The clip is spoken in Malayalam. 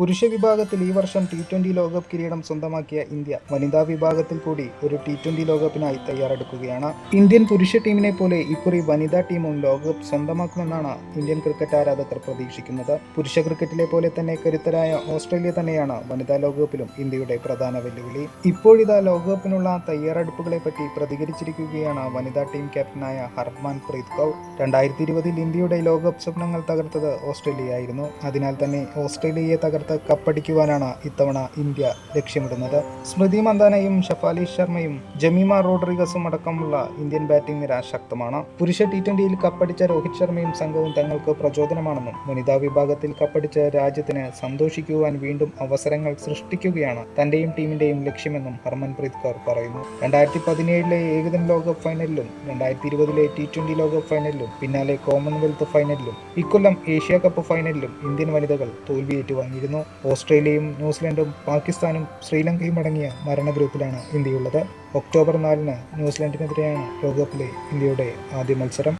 പുരുഷ വിഭാഗത്തിൽ ഈ വർഷം ടി ട്വന്റി ലോകകപ്പ് കിരീടം സ്വന്തമാക്കിയ ഇന്ത്യ വനിതാ വിഭാഗത്തിൽ കൂടി ഒരു ടി ട്വന്റി ലോകകപ്പിനായി തയ്യാറെടുക്കുകയാണ്. ഇന്ത്യൻ പുരുഷ ടീമിനെ പോലെ ഇക്കുറി വനിതാ ടീമും ലോകകപ്പ് സ്വന്തമാക്കുമെന്നാണ് ഇന്ത്യൻ ക്രിക്കറ്റ് ആരാധകർ പ്രതീക്ഷിക്കുന്നത്. പുരുഷ ക്രിക്കറ്റിലെ പോലെ തന്നെ കരുത്തരായ ഓസ്ട്രേലിയ തന്നെയാണ് വനിതാ ലോകകപ്പിലും ഇന്ത്യയുടെ പ്രധാന വെല്ലുവിളി. ഇപ്പോഴിതാ ലോകകപ്പിനുള്ള തയ്യാറെടുപ്പുകളെ പറ്റി പ്രതികരിച്ചിരിക്കുകയാണ് വനിതാ ടീം ക്യാപ്റ്റനായ ഹർമാൻ പ്രീത് കൗർ. രണ്ടായിരത്തി ഇരുപതിൽ ഇന്ത്യയുടെ ലോകകപ്പ് സ്വപ്നങ്ങൾ തകർത്തത് ഓസ്ട്രേലിയ ആയിരുന്നു അതിനാൽ തന്നെ ഓസ്ട്രേലിയയെ തകർത്ത് കപ്പടിക്കുവാനാണ് ഇത്തവണ ഇന്ത്യ ലക്ഷ്യമിടുന്നത്. സ്മൃതി മന്ദാനയും ഷഫാലി ശർമ്മയും ജമീമ റോഡ്രിഗസും അടക്കമുള്ള ഇന്ത്യൻ ബാറ്റിംഗ് നിര ശക്തമാണ്. പുരുഷ ടി ട്വന്റിയിൽ കപ്പടിച്ച രോഹിത് ശർമ്മയും സംഘവും തങ്ങൾക്ക് പ്രചോദനമാണെന്നും വനിതാ വിഭാഗത്തിൽ കപ്പടിച്ച രാജ്യത്തിന് സന്തോഷിക്കുവാൻ വീണ്ടും അവസരങ്ങൾ സൃഷ്ടിക്കുകയാണ് തന്റെയും ടീമിന്റെയും ലക്ഷ്യമെന്നും ഹർമൻപ്രീത് കൗർ പറയുന്നു. രണ്ടായിരത്തി പതിനേഴിലെ ഏകദിന ലോകകപ്പ് ഫൈനലിലും രണ്ടായിരത്തി ഇരുപതിലെ ടി ട്വന്റി ലോകകപ്പ് ഫൈനലിലും പിന്നാലെ കോമൺവെൽത്ത് ഫൈനലിലും ഇക്കൊല്ലം ഏഷ്യ കപ്പ് ഫൈനലിലും ഇന്ത്യൻ വനിതകൾ തോൽവി ഓസ്ട്രേലിയയും ന്യൂസിലൻഡും പാകിസ്ഥാനും ശ്രീലങ്കയും അടങ്ങിയ മരണ ഗ്രൂപ്പിലാണ് ഇന്ത്യയുള്ളത്. ഒക്ടോബർ നാലിന് ന്യൂസിലൻഡിനെതിരെയാണ് ലോകകപ്പിലെ ഇന്ത്യയുടെ ആദ്യ മത്സരം.